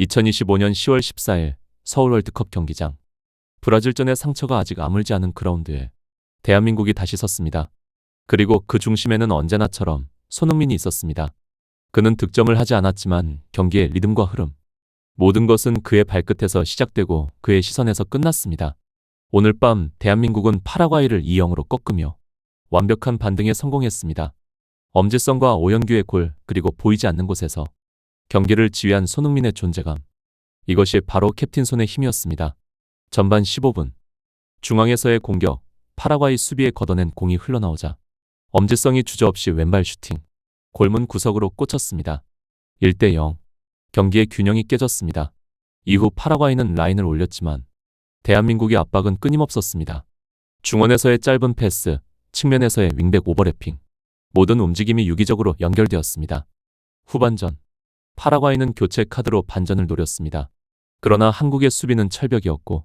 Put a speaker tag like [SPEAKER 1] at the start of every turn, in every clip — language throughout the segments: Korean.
[SPEAKER 1] 2025년 10월 14일 서울 월드컵 경기장. 브라질전의 상처가 아직 아물지 않은 그라운드에 대한민국이 다시 섰습니다. 그리고 그 중심에는 언제나처럼 손흥민이 있었습니다. 그는 득점을 하지 않았지만 경기의 리듬과 흐름, 모든 것은 그의 발끝에서 시작되고 그의 시선에서 끝났습니다. 오늘 밤 대한민국은 파라과이를 2-0으로 꺾으며 완벽한 반등에 성공했습니다. 엄지성과 오영규의 골 그리고 보이지 않는 곳에서 경기를 지휘한 손흥민의 존재감. 이것이 바로 캡틴 손의 힘이었습니다. 전반 15분. 중앙에서의 공격, 파라과이 수비에 걷어낸 공이 흘러나오자 엄지성이 주저없이 왼발 슈팅. 골문 구석으로 꽂혔습니다. 1대 0. 경기의 균형이 깨졌습니다. 이후 파라과이는 라인을 올렸지만 대한민국의 압박은 끊임없었습니다. 중원에서의 짧은 패스, 측면에서의 윙백 오버래핑. 모든 움직임이 유기적으로 연결되었습니다. 후반전. 파라과이는 교체 카드로 반전을 노렸습니다. 그러나 한국의 수비는 철벽이었고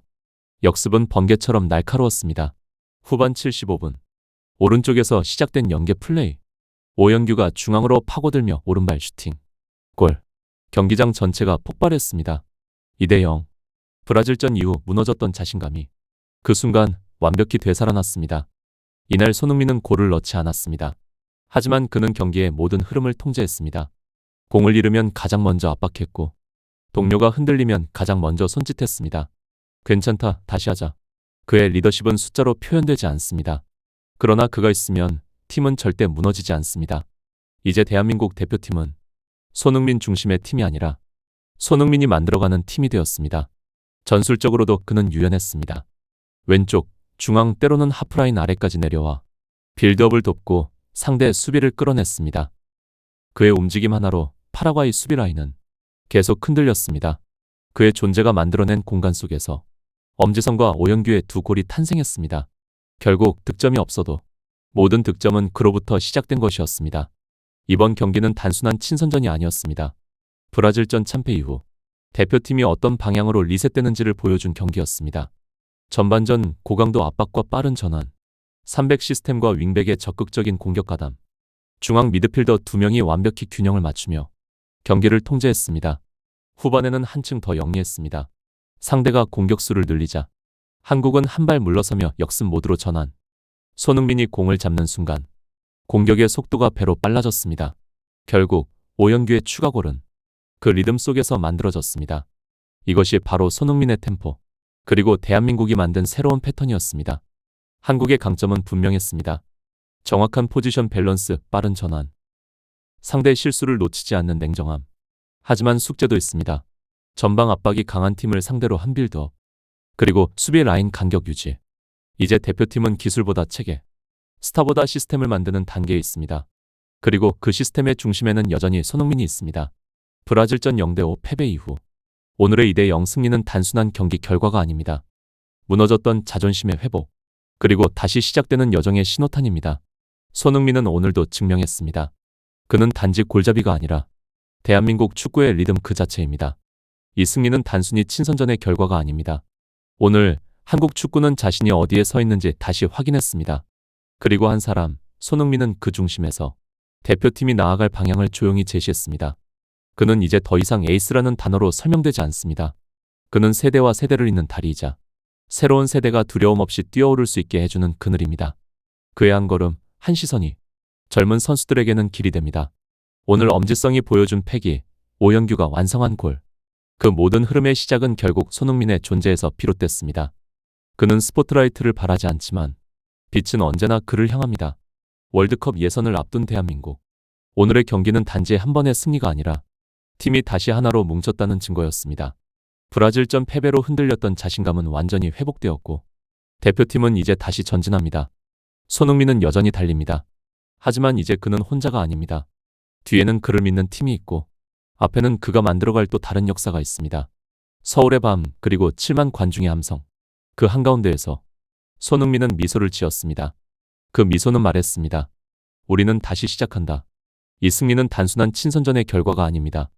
[SPEAKER 1] 역습은 번개처럼 날카로웠습니다. 후반 75분. 오른쪽에서 시작된 연계 플레이. 오영규가 중앙으로 파고들며 오른발 슈팅. 골. 경기장 전체가 폭발했습니다. 2대 0. 브라질전 이후 무너졌던 자신감이 그 순간 완벽히 되살아났습니다. 이날 손흥민은 골을 넣지 않았습니다. 하지만 그는 경기의 모든 흐름을 통제했습니다. 공을 잃으면 가장 먼저 압박했고 동료가 흔들리면 가장 먼저 손짓했습니다. 괜찮다, 다시 하자. 그의 리더십은 숫자로 표현되지 않습니다. 그러나 그가 있으면 팀은 절대 무너지지 않습니다. 이제 대한민국 대표팀은 손흥민 중심의 팀이 아니라 손흥민이 만들어가는 팀이 되었습니다. 전술적으로도 그는 유연했습니다. 왼쪽, 중앙 때로는 하프라인 아래까지 내려와 빌드업을 돕고 상대 수비를 끌어냈습니다. 그의 움직임 하나로 파라과이 수비 라인은 계속 흔들렸습니다. 그의 존재가 만들어낸 공간 속에서 엄지성과 오영규의 두 골이 탄생했습니다. 결국 득점이 없어도 모든 득점은 그로부터 시작된 것이었습니다. 이번 경기는 단순한 친선전이 아니었습니다. 브라질전 참패 이후 대표팀이 어떤 방향으로 리셋되는지를 보여준 경기였습니다. 전반전 고강도 압박과 빠른 전환, 300 시스템과 윙백의 적극적인 공격 가담, 중앙 미드필더 두 명이 완벽히 균형을 맞추며 경기를 통제했습니다. 후반에는 한층 더 영리했습니다. 상대가 공격수를 늘리자 한국은 한 발 물러서며 역습 모드로 전환. 손흥민이 공을 잡는 순간 공격의 속도가 배로 빨라졌습니다. 결국 오영규의 추가골은 그 리듬 속에서 만들어졌습니다. 이것이 바로 손흥민의 템포, 그리고 대한민국이 만든 새로운 패턴이었습니다. 한국의 강점은 분명했습니다. 정확한 포지션 밸런스, 빠른 전환. 상대의 실수를 놓치지 않는 냉정함. 하지만 숙제도 있습니다. 전방 압박이 강한 팀을 상대로 한 빌드업. 그리고 수비 라인 간격 유지. 이제 대표팀은 기술보다 체계, 스타보다 시스템을 만드는 단계에 있습니다. 그리고 그 시스템의 중심에는 여전히 손흥민이 있습니다. 브라질전 0대5 패배 이후 오늘의 2대0 승리는 단순한 경기 결과가 아닙니다. 무너졌던 자존심의 회복, 그리고 다시 시작되는 여정의 신호탄입니다. 손흥민은 오늘도 증명했습니다. 그는 단지 골잡이가 아니라 대한민국 축구의 리듬 그 자체입니다. 이 승리는 단순히 친선전의 결과가 아닙니다. 오늘 한국 축구는 자신이 어디에 서 있는지 다시 확인했습니다. 그리고 한 사람, 손흥민은 그 중심에서 대표팀이 나아갈 방향을 조용히 제시했습니다. 그는 이제 더 이상 에이스라는 단어로 설명되지 않습니다. 그는 세대와 세대를 잇는 다리이자 새로운 세대가 두려움 없이 뛰어오를 수 있게 해주는 그늘입니다. 그의 한 걸음, 한 시선이 젊은 선수들에게는 길이 됩니다. 오늘 엄지성이 보여준 패기, 오영규가 완성한 골. 그 모든 흐름의 시작은 결국 손흥민의 존재에서 비롯됐습니다. 그는 스포트라이트를 바라지 않지만 빛은 언제나 그를 향합니다. 월드컵 예선을 앞둔 대한민국. 오늘의 경기는 단지 한 번의 승리가 아니라 팀이 다시 하나로 뭉쳤다는 증거였습니다. 브라질전 패배로 흔들렸던 자신감은 완전히 회복되었고 대표팀은 이제 다시 전진합니다. 손흥민은 여전히 달립니다. 하지만 이제 그는 혼자가 아닙니다. 뒤에는 그를 믿는 팀이 있고 앞에는 그가 만들어갈 또 다른 역사가 있습니다. 서울의 밤 그리고 7만 관중의 함성. 그 한가운데에서 손흥민은 미소를 지었습니다. 그 미소는 말했습니다. 우리는 다시 시작한다. 이 승리는 단순한 친선전의 결과가 아닙니다.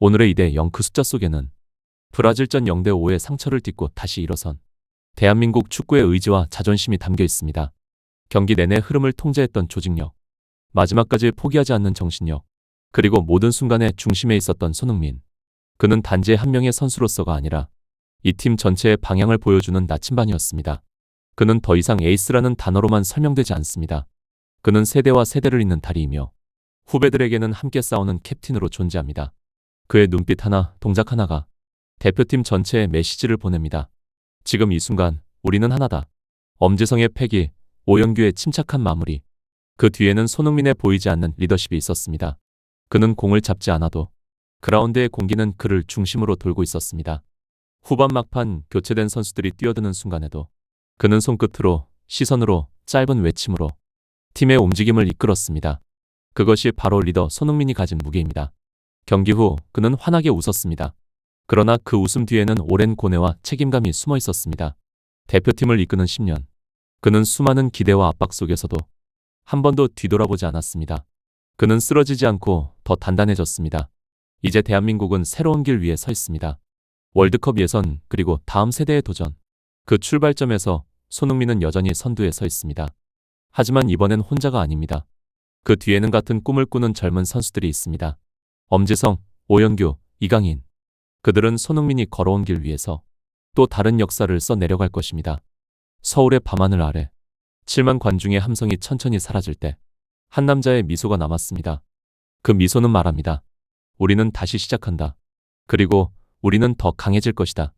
[SPEAKER 1] 오늘의 2대 0 그 숫자 속에는 브라질전 0대 5의 상처를 딛고 다시 일어선 대한민국 축구의 의지와 자존심이 담겨 있습니다. 경기 내내 흐름을 통제했던 조직력, 마지막까지 포기하지 않는 정신력, 그리고 모든 순간에 중심에 있었던 손흥민. 그는 단지 한 명의 선수로서가 아니라 이 팀 전체의 방향을 보여주는 나침반이었습니다. 그는 더 이상 에이스라는 단어로만 설명되지 않습니다. 그는 세대와 세대를 잇는 다리이며 후배들에게는 함께 싸우는 캡틴으로 존재합니다. 그의 눈빛 하나, 동작 하나가 대표팀 전체에 메시지를 보냅니다. 지금 이 순간 우리는 하나다. 엄지성의 패기, 오영규의 침착한 마무리. 그 뒤에는 손흥민의 보이지 않는 리더십이 있었습니다. 그는 공을 잡지 않아도 그라운드의 공기는 그를 중심으로 돌고 있었습니다. 후반 막판 교체된 선수들이 뛰어드는 순간에도 그는 손끝으로, 시선으로, 짧은 외침으로 팀의 움직임을 이끌었습니다. 그것이 바로 리더 손흥민이 가진 무게입니다. 경기 후 그는 환하게 웃었습니다. 그러나 그 웃음 뒤에는 오랜 고뇌와 책임감이 숨어 있었습니다. 대표팀을 이끄는 10년. 그는 수많은 기대와 압박 속에서도 한 번도 뒤돌아보지 않았습니다. 그는 쓰러지지 않고 더 단단해졌습니다. 이제 대한민국은 새로운 길 위에 서 있습니다. 월드컵 예선 그리고 다음 세대의 도전. 그 출발점에서 손흥민은 여전히 선두에 서 있습니다. 하지만 이번엔 혼자가 아닙니다. 그 뒤에는 같은 꿈을 꾸는 젊은 선수들이 있습니다. 엄지성, 오영규, 이강인. 그들은 손흥민이 걸어온 길 위에서 또 다른 역사를 써 내려갈 것입니다. 서울의 밤하늘 아래 7만 관중의 함성이 천천히 사라질 때 한 남자의 미소가 남았습니다. 그 미소는 말합니다. 우리는 다시 시작한다. 그리고 우리는 더 강해질 것이다.